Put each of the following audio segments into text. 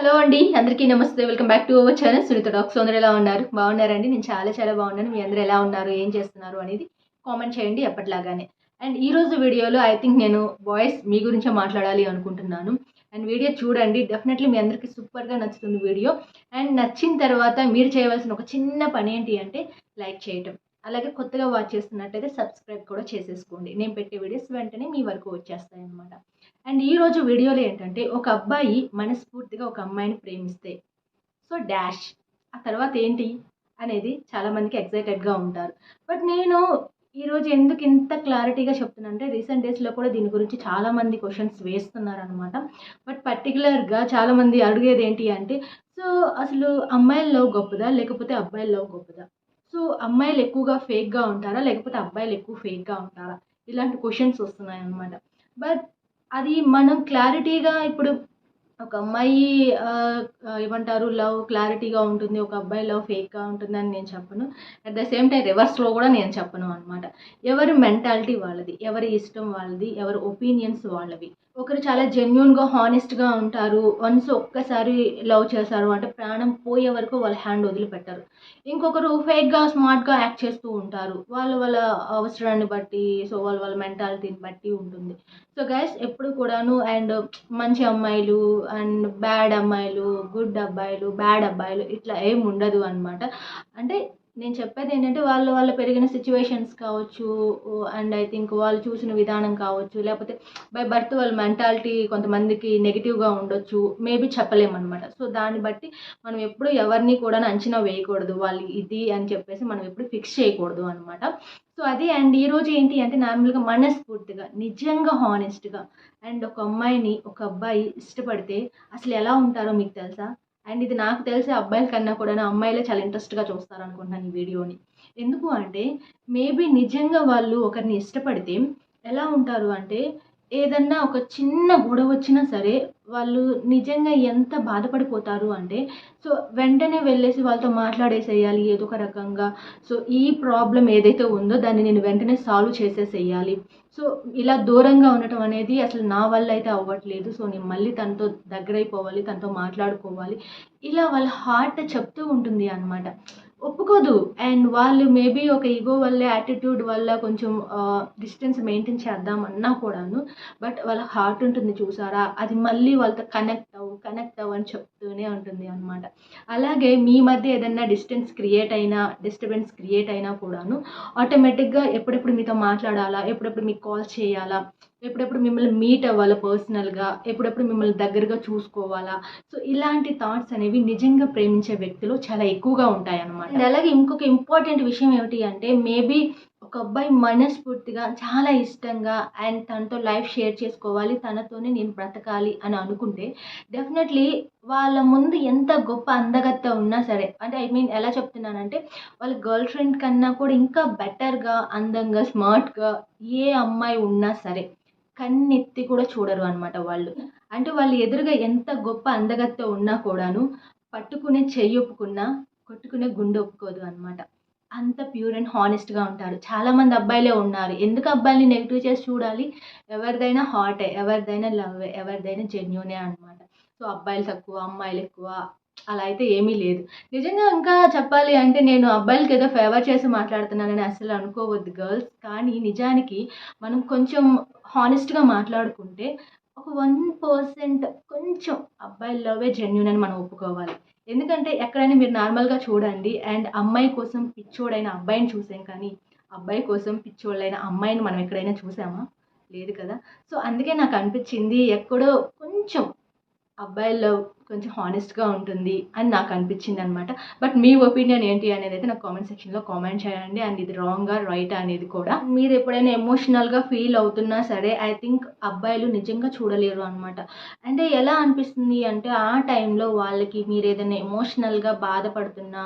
Hello అండి అందరికీ నమస్తే. Welcome back to our channel Sunitha docs అందరూ ఎలా ఉన్నారు? బాగున్నారండి? నేను చాలా చాలా బాగున్నాను. మీ అందరూ ఎలా ఉన్నారు? ఏం చేస్తున్నారు? అనేది కామెంట్ చేయండి ఎప్పటిలాగానే అండ్ ఈ రోజు వీడియోలో ఐ థింక్ నేను బాయ్స్ మీ గురించే మాట్లాడాలి అనుకుంటున్నాను. అండ్ వీడియో చూడండి. డెఫినెట్లీ మీ అందరికీ సూపర్గా నచ్చుతుంది వీడియో. అండ్ నచ్చిన తర్వాత మీరు చేయవలసిన ఒక చిన్న పని ఏంటి అంటే లైక్ చేయటం. అలాగే కొత్తగా వాచ్ చేస్తున్నట్టయితే సబ్స్క్రైబ్ కూడా చేసేసుకోండి. నేను పెట్టే వీడియోస్ వెంటనే మీ వరకు వచ్చేస్తాయి అనమాట అండ్ ఈరోజు వీడియోలో ఏంటంటే ఒక అబ్బాయి మనస్ఫూర్తిగా ఒక అమ్మాయిని ప్రేమిస్తే సో డాష్ ఆ తర్వాత ఏంటి అనేది చాలామందికి ఎక్సైటెడ్గా ఉంటారు. బట్ నేను ఈరోజు ఎందుకు ఇంత క్లారిటీగా చెప్తున్నా అంటే రీసెంట్ డేస్లో కూడా దీని గురించి చాలామంది క్వశ్చన్స్ వేస్తున్నారు అనమాట బట్ పర్టికులర్గా చాలామంది అడిగేది ఏంటి అంటే సో అసలు అమ్మాయిల లవ్ గొప్పదా లేకపోతే అబ్బాయిల లవ్ గొప్పదా? సో అమ్మాయిలు ఎక్కువగా ఫేక్గా ఉంటారా? లేకపోతే అబ్బాయిలు ఎక్కువ ఫేక్గా ఉంటారా? ఇలాంటి క్వశ్చన్స్ వస్తున్నాయి అనమాట బట్ అది మనం క్లారిటీగా ఇప్పుడు ఒక అమ్మాయి ఏమంటారు? లవ్ క్లారిటీగా ఉంటుంది. ఒక అబ్బాయి లవ్ ఫేక్గా ఉంటుందని నేను చెప్పను. అట్ ద సేమ్ టైం రివర్స్లో కూడా నేను చెప్పను అనమాట ఎవరి మెంటాలిటీ వాళ్ళది? ఎవరి ఇష్టం వాళ్ళది? ఎవరి ఒపీనియన్స్ వాళ్ళవి? ఒకరు చాలా జెన్యున్గా హానెస్ట్గా ఉంటారు. వన్స్ ఒక్కసారి లవ్ చేశారు అంటే ప్రాణం పోయే వరకు వాళ్ళ హ్యాండ్ వదిలిపెట్టారు. ఇంకొకరు ఫేక్గా స్మార్ట్గా యాక్ట్ చేస్తూ ఉంటారు. వాళ్ళ వాళ్ళ అవసరాన్ని బట్టి సో వాళ్ళ వాళ్ళ మెంటాలిటీని బట్టి ఉంటుంది. సో గైస్ ఎప్పుడు కూడాను అండ్ మంచి అమ్మాయిలు అండ్ బ్యాడ్ అమ్మాయిలు గుడ్ అబ్బాయిలు బ్యాడ్ అబ్బాయిలు ఇట్లా ఏం ఉండదు అనమాట అంటే నేను చెప్పేది ఏంటంటే వాళ్ళు వాళ్ళు పెరిగిన సిచ్యువేషన్స్ కావచ్చు అండ్ ఐ థింక్ వాళ్ళు చూసిన విధానం కావచ్చు లేకపోతే బై బర్త్ వాళ్ళ మెంటాలిటీ కొంతమందికి నెగిటివ్గా ఉండొచ్చు మేబీ చెప్పలేమన్నమాట. సో దాన్ని బట్టి మనం ఎప్పుడు ఎవరిని కూడా అంచనా వేయకూడదు వాళ్ళు ఇది అని చెప్పేసి మనం ఎప్పుడు ఫిక్స్ చేయకూడదు అనమాట సో అది అండ్. ఈరోజు ఏంటి అంటే నార్మల్గా మనస్ఫూర్తిగా నిజంగా హానెస్ట్గా అండ్ ఒక అమ్మాయిని ఒక అబ్బాయి ఇష్టపడితే అసలు ఎలా ఉంటారో మీకు తెలుసా? అండ్ ఇది నాకు తెలిసే అబ్బాయిల కన్నా కూడా అమ్మాయిలే చాలా ఇంట్రెస్ట్గా చూస్తారు అనుకుంటున్నాను ఈ వీడియోని. ఎందుకు అంటే మేబీ నిజంగా వాళ్ళు ఒకరిని ఇష్టపడితే ఎలా ఉంటారు అంటే ఏదన్నా ఒక చిన్న గొడవ వచ్చినా సరే వాళ్ళు నిజంగా ఎంత బాధపడిపోతారు అంటే సో వెంటనే వెళ్ళేసి వాళ్ళతో మాట్లాడేసేయాలి ఏదో ఒక రకంగా. సో ఈ ప్రాబ్లం ఏదైతే ఉందో దాన్ని నేను వెంటనే సాల్వ్ చేసేసేయాలి. సో ఇలా దూరంగా ఉండటం అనేది అసలు నా వల్ల అయితే అవ్వట్లేదు. సో నేను మళ్ళీ తనతో దగ్గరైపోవాలి తనతో మాట్లాడుకోవాలి. ఇలా వాళ్ళ హార్ట్ చెప్తూ ఉంటుంది అనమాట ఒప్పుకోదు. అండ్ వాళ్ళు మేబీ ఒక ఈగో వల్ల యాటిట్యూడ్ వల్ల కొంచెం డిస్టెన్స్ మెయింటైన్ చేద్దాం అన్నా కూడాను. బట్ వాళ్ళ హార్ట్ ఉంటుంది చూసారా? అది మళ్ళీ వాళ్ళతో కనెక్ట్ అవ్వు కనెక్ట్ అవ్వు అని చెప్తూనే ఉంటుంది అనమాట అలాగే మీ మధ్య ఏదైనా డిస్టెన్స్ క్రియేట్ అయినా డిస్టర్బెన్స్ క్రియేట్ అయినా కూడాను ఆటోమేటిక్గా ఎప్పుడెప్పుడు మీతో మాట్లాడాలా ఎప్పుడెప్పుడు మీకు కాల్ చేయాలా ఎప్పుడెప్పుడు మిమ్మల్ని మీట్ అవ్వాలా పర్సనల్గా ఎప్పుడెప్పుడు మిమ్మల్ని దగ్గరగా చూసుకోవాలా? సో ఇలాంటి థాట్స్ అనేవి నిజంగా ప్రేమించే వ్యక్తులు చాలా ఎక్కువగా ఉంటాయి అలాగే ఇంకొక ఇంపార్టెంట్ విషయం ఏమిటి అంటే మేబీ ఒక అబ్బాయి మనస్ఫూర్తిగా చాలా ఇష్టంగా అండ్ తనతో లైఫ్ షేర్ చేసుకోవాలి తనతోనే నేను బ్రతకాలి అని అనుకుంటే డెఫినెట్లీ వాళ్ళ ముందు ఎంత గొప్ప అందగత్త ఉన్నా సరే అంటే ఐ మీన్ ఎలా చెప్తున్నానంటే వాళ్ళ గర్ల్ ఫ్రెండ్ కన్నా కూడా ఇంకా బెటర్గా అందంగా స్మార్ట్గా ఏ అమ్మాయి ఉన్నా సరే కన్నెత్తి కూడా చూడరు అనమాట వాళ్ళు. అంటే వాళ్ళు ఎదురుగా ఎంత గొప్ప అందగత్త ఉన్నా కూడాను పట్టుకునే చెయ్యి ఒప్పుకున్నా కొట్టుకునే గుండె ఒప్పుకోదు అనమాట అంత ప్యూర్ అండ్ హానెస్ట్గా ఉంటారు. చాలామంది అబ్బాయిలే ఉన్నారు. ఎందుకు అబ్బాయిని నెగిటివ్ చేసి చూడాలి? ఎవరిదైనా హాటే ఎవరిదైనా లవ్ ఎవరిదైనా జెన్యునే అనమాట సో అబ్బాయిలు తక్కువ అమ్మాయిలు ఎక్కువ అలా అయితే ఏమీ లేదు. నిజంగా ఇంకా చెప్పాలి అంటే నేను అబ్బాయిలకి ఏదో ఫేవర్ చేసి మాట్లాడుతున్నానని అసలు అనుకోవద్దు గర్ల్స్ కానీ నిజానికి మనం కొంచెం హానెస్ట్గా మాట్లాడుకుంటే ఒక వన్ పర్సెంట్ కొంచెం అబ్బాయిల్లోవే జెన్యున్ అని మనం ఒప్పుకోవాలి. ఎందుకంటే ఎక్కడైనా మీరు నార్మల్గా చూడండి అండ్ అమ్మాయి కోసం పిచ్చోడైన అబ్బాయిని చూసాం కానీ అబ్బాయి కోసం పిచ్చోళ్ళైన అమ్మాయిని మనం ఎక్కడైనా చూసామా? లేదు కదా? సో అందుకే నాకు అనిపించింది ఎక్కడో కొంచెం అబ్బాయి లవ్ కొంచెం హానెస్ట్గా ఉంటుంది అని నాకు అనిపించింది అనమాట బట్ మీ ఒపీనియన్ ఏంటి అనేది అయితే నాకు కామెంట్ సెక్షన్లో కామెంట్ చేయండి. అండ్ ఇది రాంగా రైట్ అనేది కూడా. మీరు ఎప్పుడైనా ఎమోషనల్గా ఫీల్ అవుతున్నా సరే ఐ థింక్ అబ్బాయిలు నిజంగా చూడలేరు అనమాట. అంటే ఎలా అనిపిస్తుంది అంటే ఆ టైంలో వాళ్ళకి మీరు ఏదైనా ఎమోషనల్గా బాధపడుతున్నా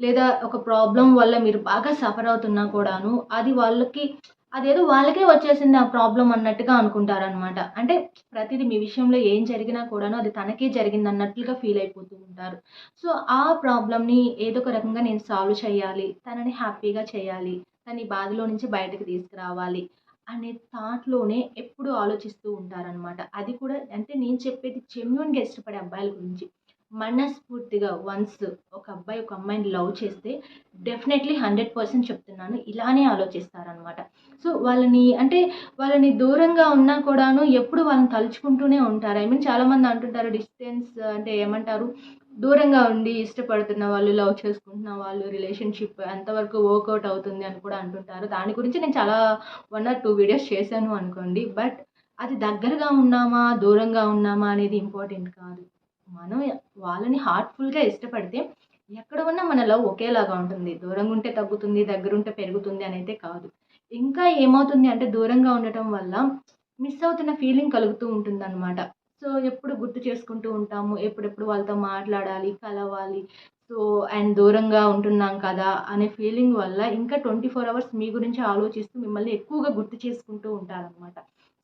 లేదా ఒక ప్రాబ్లం వల్ల మీరు బాగా సఫర్ అవుతున్నా కూడాను అది వాళ్ళకి అదేదో వాళ్ళకే వచ్చేసింది ఆ ప్రాబ్లం అన్నట్టుగా అనుకుంటారనమాట అంటే ప్రతిదీ మీ విషయంలో ఏం జరిగినా కూడాను అది తనకే జరిగింది అన్నట్లుగా ఫీల్ అయిపోతూ ఉంటారు. సో ఆ ప్రాబ్లమ్ని ఏదో ఒక రకంగా నేను సాల్వ్ చేయాలి తనని హ్యాపీగా చేయాలి తన బాధలో నుంచి బయటకు తీసుకురావాలి అనే థాట్లోనే ఎప్పుడు ఆలోచిస్తూ ఉంటారనమాట అది కూడా అంటే నేను చెప్పేది జెన్యున్గా ఇష్టపడే అబ్బాయిల గురించి. మనస్ఫూర్తిగా వన్స్ ఒక అబ్బాయి ఒక అమ్మాయిని లవ్ చేస్తే డెఫినెట్లీ హండ్రెడ్ పర్సెంట్ చెప్తున్నాను. ఇలానే ఆలోచిస్తారనమాట సో వాళ్ళని అంటే వాళ్ళని దూరంగా ఉన్నా కూడాను ఎప్పుడు వాళ్ళని తలుచుకుంటూనే ఉంటారు. ఐ మీన్ చాలామంది అంటుంటారు డిస్టెన్స్ అంటే ఏమంటారు? దూరంగా ఉండి ఇష్టపడుతున్న వాళ్ళు లవ్ చేసుకుంటున్న వాళ్ళు రిలేషన్షిప్ ఎంతవరకు వర్కౌట్ అవుతుంది అని కూడా అంటుంటారు. దాని గురించి నేను చాలా వన్ ఆర్ టూ వీడియోస్ చేశాను అనుకోండి. బట్ అది దగ్గరగా ఉన్నామా దూరంగా ఉన్నామా అనేది ఇంపార్టెంట్ కాదు. మనం వాళ్ళని హార్ట్ఫుల్గా ఇష్టపడితే ఎక్కడ ఉన్నా మన లవ్ ఒకేలాగా ఉంటుంది. దూరంగా ఉంటే తగ్గుతుంది దగ్గర ఉంటే పెరుగుతుంది అని అయితే కాదు. ఇంకా ఏమవుతుంది అంటే దూరంగా ఉండటం వల్ల మిస్ అవుతున్న ఫీలింగ్ కలుగుతూ ఉంటుంది అనమాట సో ఎప్పుడు గుర్తు చేసుకుంటూ ఉంటాము ఎప్పుడెప్పుడు వాళ్ళతో మాట్లాడాలి కలవాలి. సో అండ్ దూరంగా ఉంటున్నాం కదా అనే ఫీలింగ్ వల్ల ఇంకా ట్వంటీ ఫోర్ అవర్స్ మీ గురించి ఆలోచిస్తూ మిమ్మల్ని ఎక్కువగా గుర్తు చేసుకుంటూ ఉంటారనమాట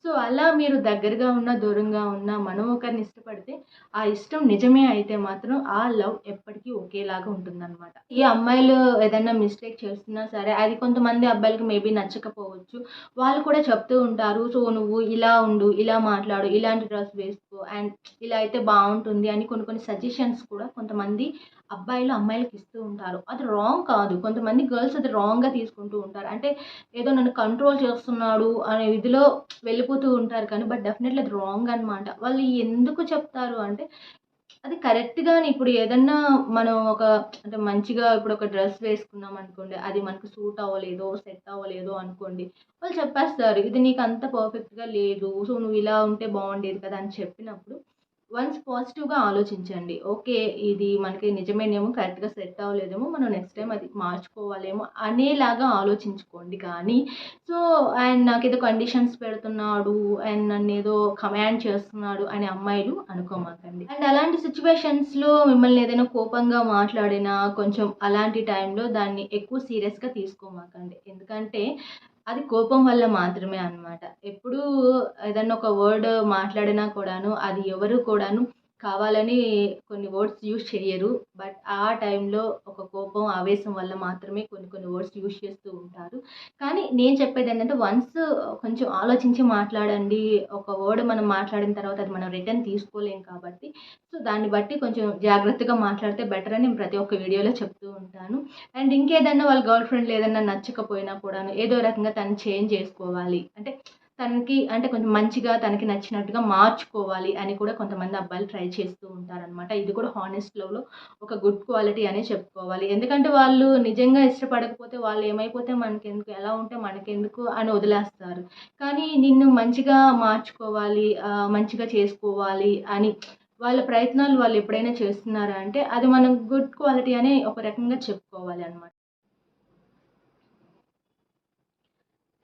సో అలా మీరు దగ్గరగా ఉన్న దూరంగా ఉన్న మనం ఒకరిని ఇష్టపడితే ఆ ఇష్టం నిజమే అయితే మాత్రం ఆ లవ్ ఎప్పటికీ ఒకేలాగా ఉంటుందన్నమాట. ఈ అమ్మాయిలు ఏదైనా మిస్టేక్ చేస్తున్నా సరే అది కొంతమంది అబ్బాయిలకి మేబీ నచ్చకపోవచ్చు. వాళ్ళు కూడా చెప్తూ ఉంటారు సో నువ్వు ఇలా ఉండు ఇలా మాట్లాడు ఇలాంటి డ్రెస్ వేసుకో అండ్ ఇలా అయితే బాగుంటుంది అని కొన్ని కొన్ని సజెషన్స్ కూడా కొంతమంది అబ్బాయిలు అమ్మాయిలకు ఇస్తూ ఉంటారు. అది రాంగ్ కాదు. కొంతమంది గర్ల్స్ అది రాంగ్గా తీసుకుంటూ ఉంటారు. అంటే ఏదో నన్ను కంట్రోల్ చేస్తున్నాడు అనే ఇదిలో వెళ్ళి వెళ్ళిపోతూ ఉంటారు. కానీ బట్ డెఫినెట్లీ అది రాంగ్ అనమాట వాళ్ళు ఎందుకు చెప్తారు అంటే అది కరెక్ట్గా ఇప్పుడు ఏదన్నా మనం ఒక అంటే మంచిగా ఇప్పుడు ఒక డ్రెస్ వేసుకున్నాం అనుకోండి అది మనకు సూట్ అవ్వలేదో సెట్ అవ్వలేదో అనుకోండి వాళ్ళు చెప్పేస్తారు ఇది నీకు అంత పర్ఫెక్ట్గా లేదు సో నువ్వు ఇలా ఉంటే బాగుండేది కదా అని చెప్పినప్పుడు వన్స్ పాజిటివ్గా ఆలోచించండి. ఓకే ఇది మనకి నిజమేనేమో కరెక్ట్గా సెట్ అవ్వలేదేమో మనం నెక్స్ట్ టైం అది మార్చుకోవాలేమో అనేలాగా ఆలోచించుకోండి కానీ. సో అండ్ నాకు ఏదో కండిషన్స్ పెడుతున్నాడు అండ్ నన్ను ఏదో కమాండ్ చేస్తున్నాడు అనే అమ్మాయిలు అనుకోమాకండి. అండ్ అలాంటి సిచ్యువేషన్స్లో మిమ్మల్ని ఏదైనా కోపంగా మాట్లాడినా కొంచెం అలాంటి టైంలో దాన్ని ఎక్కువ సీరియస్గా తీసుకోమాకండి. ఎందుకంటే అది కోపం వల్ల మాత్రమే అనమాట ఎప్పుడూ ఏదన్నా ఒక వర్డ్ మాట్లాడినా కూడాను అది ఎవరు కూడాను కావాలని కొన్ని వర్డ్స్ యూస్ చేయరు. బట్ ఆ టైంలో ఒక కోపం ఆవేశం వల్ల మాత్రమే కొన్ని కొన్ని వర్డ్స్ యూజ్ చేస్తూ ఉంటారు. కానీ నేను చెప్పేది ఏంటంటే వన్స్ కొంచెం ఆలోచించి మాట్లాడండి. ఒక వర్డ్ మనం మాట్లాడిన తర్వాత అది మనం రిటర్న్ తీసుకోలేం కాబట్టి. సో దాన్ని బట్టి కొంచెం జాగ్రత్తగా మాట్లాడితే బెటర్ అని నేను ప్రతి ఒక్క వీడియోలో చెప్తూ ఉంటాను. అండ్ ఇంకేదన్నా వాళ్ళ గర్ల్ ఫ్రెండ్ ఏదన్నా నచ్చకపోయినా కూడాను ఏదో రకంగా తను చేంజ్ చేసుకోవాలి. అంటే తనకి అంటే కొంచెం మంచిగా తనకి నచ్చినట్టుగా మార్చుకోవాలి అని కూడా కొంతమంది అబ్బాయిలు ట్రై చేస్తూ ఉంటారనమాట ఇది కూడా హానెస్ట్ లవ్లో ఒక గుడ్ క్వాలిటీ అనే చెప్పుకోవాలి. ఎందుకంటే వాళ్ళు నిజంగా ఇష్టపడకపోతే వాళ్ళు ఏమైపోతే మనకెందుకు ఎలా ఉంటే మనకెందుకు అని వదిలేస్తారు. కానీ నిన్ను మంచిగా మార్చుకోవాలి మంచిగా చేసుకోవాలి అని వాళ్ళ ప్రయత్నాలు వాళ్ళు ఎప్పుడైనా చేస్తున్నారా అంటే అది మనం గుడ్ క్వాలిటీ అనే ఒక రకంగా చెప్పుకోవాలి అనమాట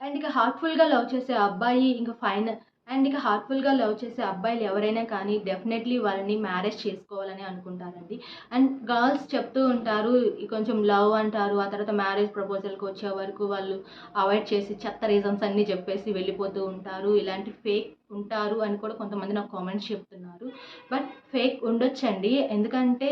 అండ్ ఇక హార్ట్ఫుల్గా లవ్ చేసే అబ్బాయి ఇంకా ఫైనల్ అండ్ ఇక హార్ట్ఫుల్గా లవ్ చేసే అబ్బాయిలు ఎవరైనా కానీ డెఫినెట్లీ వాళ్ళని మ్యారేజ్ చేసుకోవాలని అనుకుంటారండి. అండ్ గర్ల్స్ చెప్తూ ఉంటారు కొంచెం లవ్ అంటారు ఆ తర్వాత మ్యారేజ్ ప్రపోజల్కి వచ్చే వరకు వాళ్ళు అవాయిడ్ చేసి చెత్త రీజన్స్ అన్నీ చెప్పేసి వెళ్ళిపోతూ ఉంటారు. ఇలాంటి ఫేక్ ఉంటారు అని కూడా కొంతమంది నాకు కామెంట్స్ చెప్తున్నారు. బట్ ఫేక్ ఉండొచ్చండి. ఎందుకంటే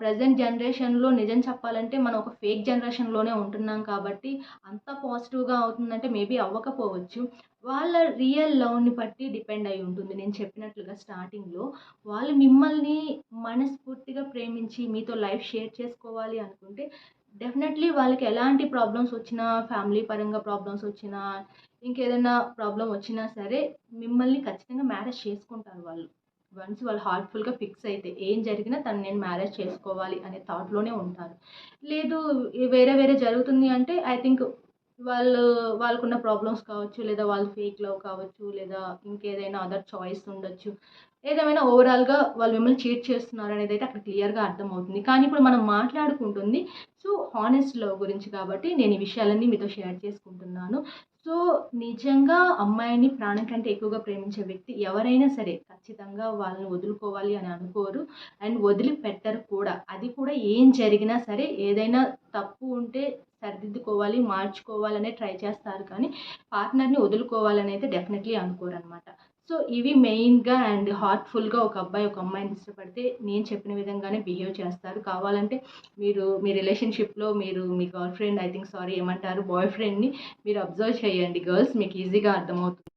ప్రజెంట్ జనరేషన్లో నిజం చెప్పాలంటే మనం ఒక ఫేక్ జనరేషన్లోనే ఉంటున్నాం కాబట్టి అంత పాజిటివ్గా అవుతుందంటే మేబీ అవ్వకపోవచ్చు. వాళ్ళ రియల్ లవ్ని బట్టి డిపెండ్ అయి ఉంటుంది. నేను చెప్పినట్లుగా స్టార్టింగ్లో వాళ్ళు మిమ్మల్ని మనస్ఫూర్తిగా ప్రేమించి మీతో లైఫ్ షేర్ చేసుకోవాలి అనుకుంటే డెఫినెట్లీ వాళ్ళకి ఎలాంటి ప్రాబ్లమ్స్ వచ్చినా ఫ్యామిలీ పరంగా ప్రాబ్లమ్స్ వచ్చినా ఇంకేదైనా ప్రాబ్లం వచ్చినా సరే మిమ్మల్ని ఖచ్చితంగా మ్యారేజ్ చేసుకుంటారు వాళ్ళు. వన్స్ వాళ్ళు హార్ట్ఫుల్గా ఫిక్స్ అయితే ఏం జరిగినా తను నేను మ్యారేజ్ చేసుకోవాలి అనే థాట్లోనే ఉంటారు. లేదు వేరే వేరే జరుగుతుంది అంటే ఐ థింక్ వాళ్ళు వాళ్ళకున్న ప్రాబ్లమ్స్ కావచ్చు లేదా వాళ్ళు ఫేక్ లవ్ కావచ్చు లేదా ఇంకేదైనా అదర్ చాయిస్ ఉండొచ్చు. ఏదేమైనా ఓవరాల్గా వాళ్ళు మిమ్మల్ని చీట్ చేస్తున్నారు అనేది అయితే అక్కడ క్లియర్గా అర్థమవుతుంది. కానీ ఇప్పుడు మనం మాట్లాడుకుంటుంది సో హానెస్ట్ లవ్ గురించి కాబట్టి నేను ఈ విషయాలన్నీ మీతో షేర్ చేసుకుంటున్నాను. సో నిజంగా అమ్మాయిని ప్రాణం కంటే ఎక్కువగా ప్రేమించే వ్యక్తి ఎవరైనా సరే ఖచ్చితంగా వాళ్ళని వదులుకోవాలి అని అనుకోరు అండ్ వదిలిపెట్టరు కూడా. అది కూడా ఏం జరిగినా సరే ఏదైనా తప్పు ఉంటే సరిదిద్దుకోవాలి మార్చుకోవాలనే ట్రై చేస్తారు కానీ పార్ట్నర్ని వదులుకోవాలని అయితే డెఫినెట్లీ అనుకోరు అనమాట సో ఇవి మెయిన్గా అండ్ హార్ట్ఫుల్గా ఒక అబ్బాయి ఒక అమ్మాయిని ఇష్టపడితే నేను చెప్పిన విధంగానే బిహేవ్ చేస్తారు. కావాలంటే మీరు మీ రిలేషన్షిప్లో మీరు మీ girlfriend I think sorry ఏమంటారు బాయ్ ఫ్రెండ్ని మీరు అబ్జర్వ్ చేయండి. గర్ల్స్ మీకు ఈజీగా అర్థమవుతుంది.